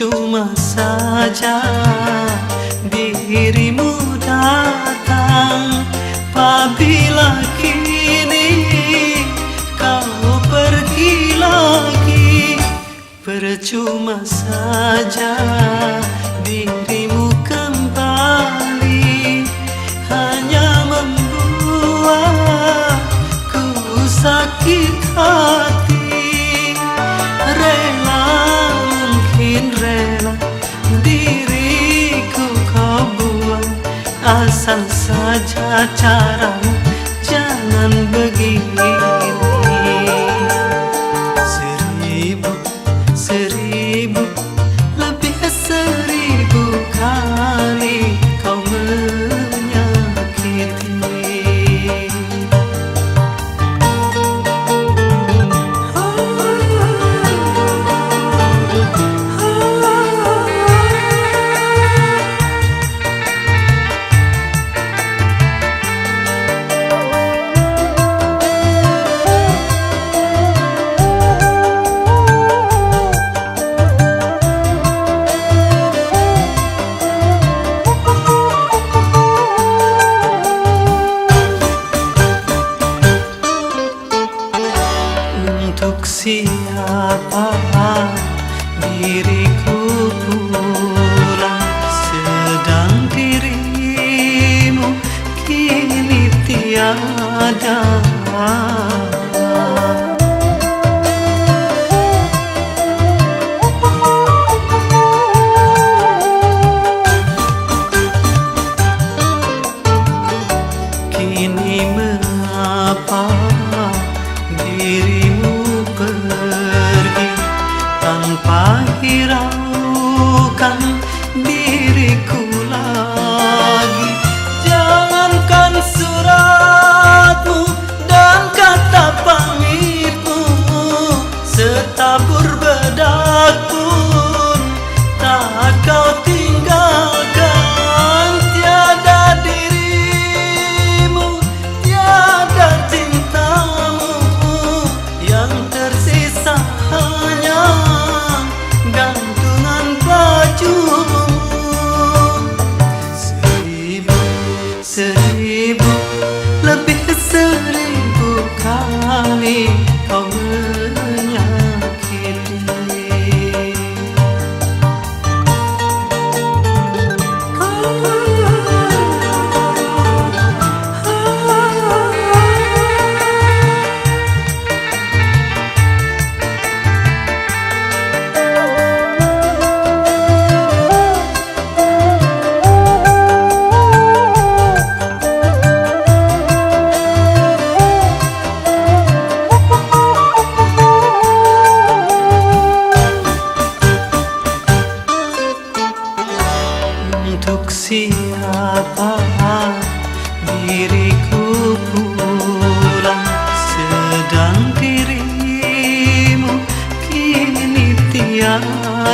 Percuma saja dirimu datang. Apabila kini kau pergi lagi Percuma saja dirimu kembali. Hanya membuatku sakit hati Asal saja caramu Untuk siapa diriku pulang Sedang dirimu kini tiada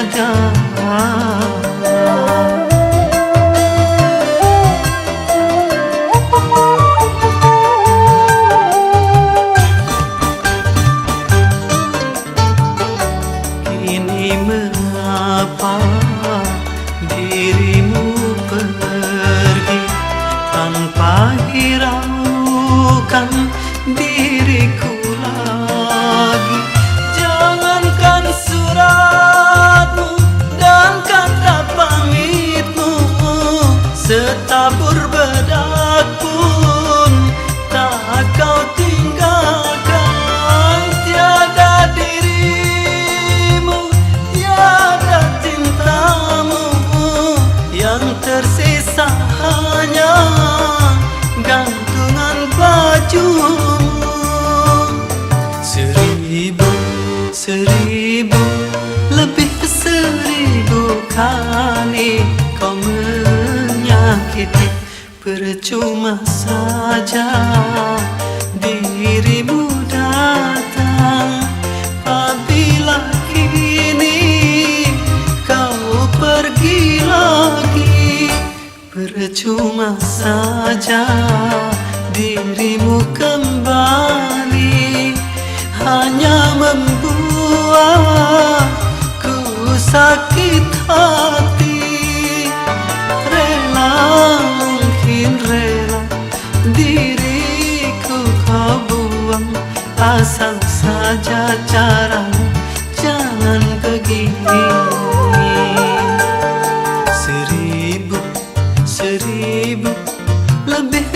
tiada gantungan bajumu Seribu, seribu, lebih seribu kali kau menyakiti. Percuma saja dirimu datang. Apabila kini kau pergi lagi Percuma saja dirimu kembali Hanya membuatku sakit hati. Rela mungkin rela diriku kau buang Asal saja caranya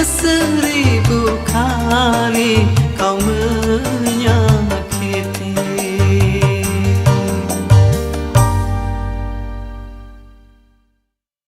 seribu kali kau menyanyi.